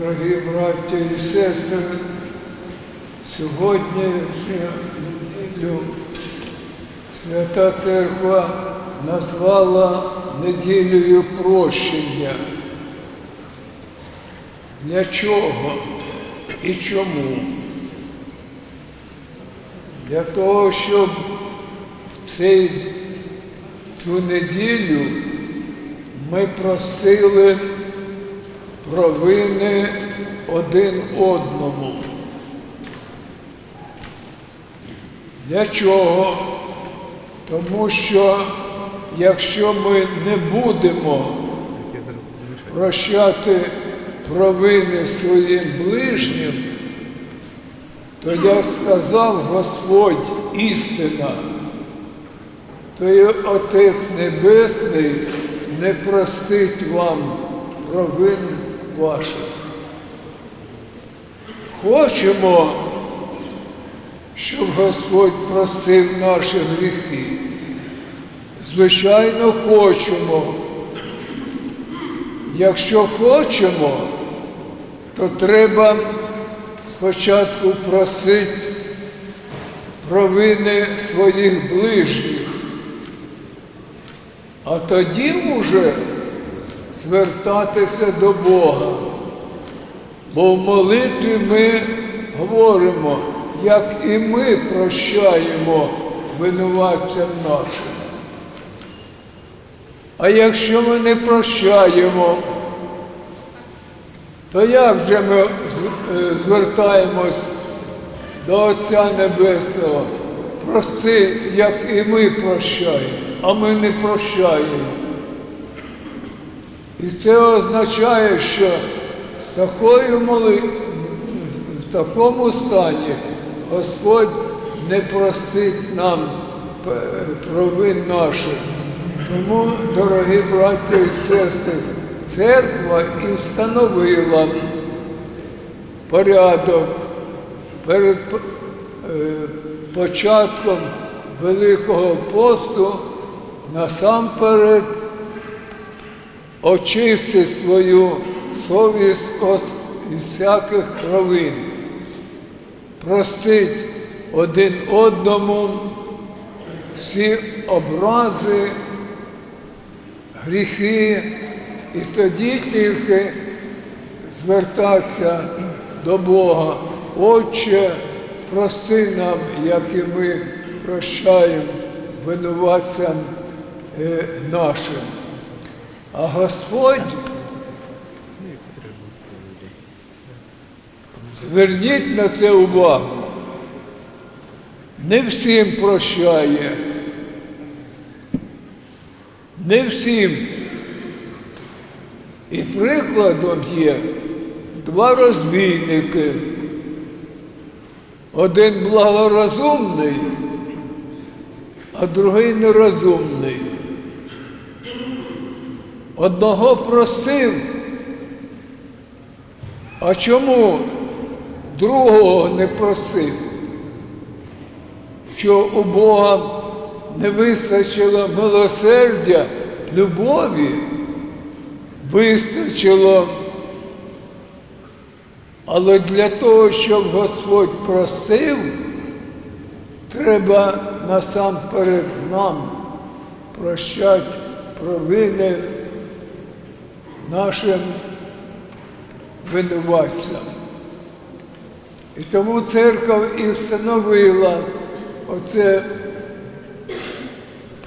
Дорогі браття і сестри, сьогодні неділю Свята Церква назвала неділею прощення. Для чого і чому? Для того, щоб цю неділю ми простили провини один одному. Для чого? Тому що якщо ми не будемо прощати провини своїм ближнім, то як сказав Господь істина, то і Отець Небесний не простить вам провин ваших. Хочемо, щоб Господь простив наші гріхи. Звичайно, хочемо. Якщо хочемо, то треба спочатку просити провини своїх ближніх, а тоді вже звертатися до Бога. Бо в молитві ми говоримо, як і ми прощаємо винуватцям нашим. А якщо ми не прощаємо, то як же ми е, звертаємось до Отця Небесного? Прости, як і ми прощаємо, а ми не прощаємо. І це означає, що з такою моли... в такому стані Господь не простить нам провин наших. Тому, дорогі браті і сестри, церква і встановила порядок перед е, початком Великого посту насамперед очисти свою совість від всяких провин, простить один одному всі образи, гріхи, і тоді тільки звертатися до Бога. Отче, прости нам, як і ми прощаємо винуватцям е, нашим. А Господь, зверніть на це увагу, не всім прощає, не всім. І прикладом є два розбійники. Один благорозумний, а другий нерозумний. Одного просив. А чому другого не просив? Що у Бога не вистачило милосердя, любові, вистачило. Але для того, щоб Господь просив, треба насамперед нам прощати провини нашим винуватцям. І тому церква і встановила оце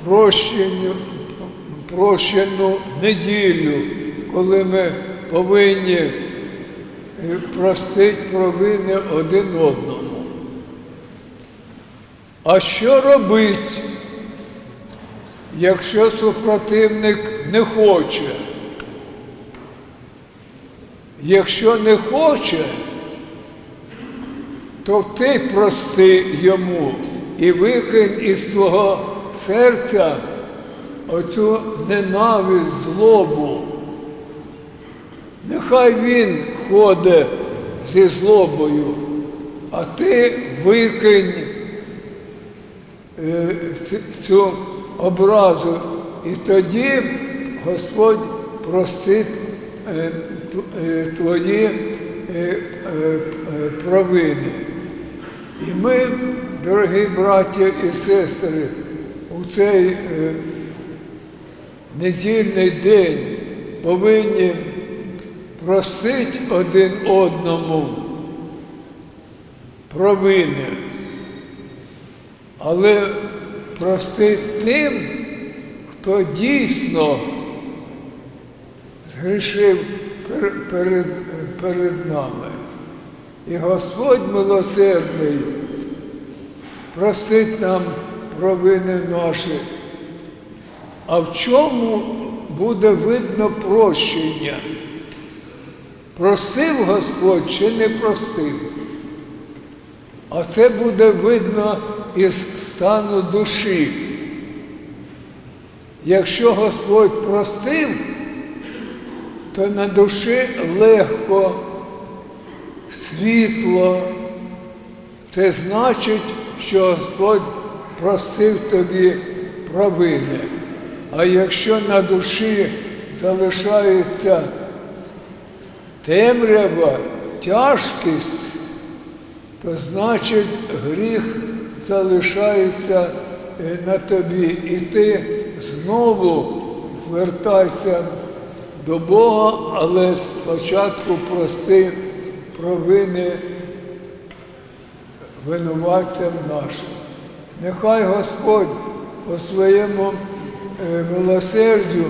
прощенню, прощену неділю, коли ми повинні е, простити провини один одному. А що робить, якщо супротивник не хоче? Якщо не хоче, то ти прости йому і викинь із твого серця оцю ненависть, злобу. Нехай він ходить зі злобою, а ти викинь е, цю образу, і тоді Господь простить е, твої е, е, е, провини. І ми, дорогі браті і сестри, у цей е, недільний день повинні простити один одному провини, але простити тим, хто дійсно згрішив перед, перед нами. І Господь милосердний простить нам провини наші. А в чому буде видно прощення? Простив Господь чи не простив? А це буде видно із стану душі. Якщо Господь простив, то на душі легко, світло. Це значить, що Господь простив тобі провини. А якщо на душі залишається темрява, тяжкість, то значить гріх залишається е, на тобі. І ти знову звертайся до Бога, але спочатку прости провини винуватцям нашим. Нехай Господь по своєму е, милосердю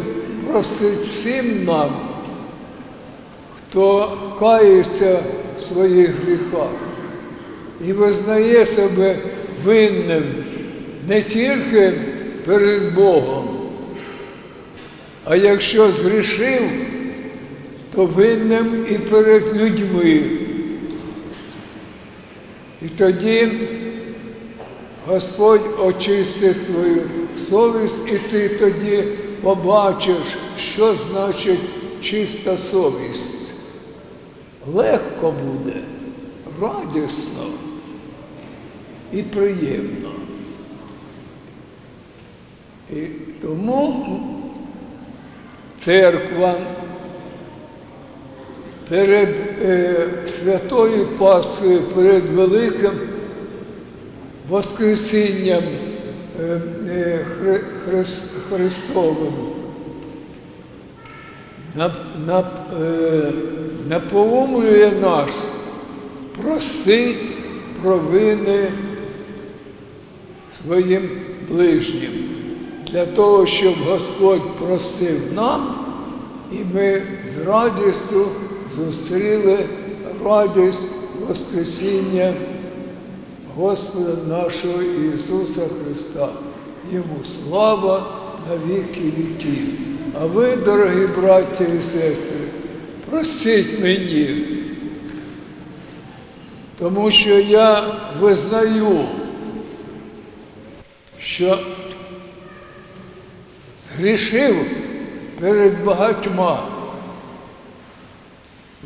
простить всім нам, хто кається в своїх гріхах і визнає себе винним не тільки перед Богом, а якщо згрішив, то винним і перед людьми. І тоді Господь очистить твою совість, і ти тоді побачиш, що значить чиста совість. Легко буде, радісно і приємно. І тому церква перед е, святою Пасхою, перед Великим Воскресінням е, е, Хри- Хрис- Христовим. Нап- нап- е, напоумлює нас просить провини своїм ближнім, для того, щоб Господь просив нам, і ми з радістю зустріли радість Воскресіння Господа нашого Ісуса Христа. Йому слава на віки віків. А ви, дорогі браті і сестри, простіть мені, тому що я визнаю, що згрішив перед багатьма,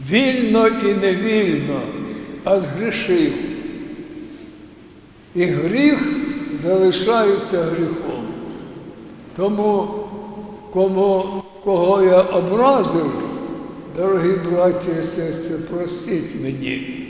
вільно і невільно, а згрішив. І гріх залишається гріхом. Тому, кому, кого я образив, дорогі браті і сестри, простіть мені.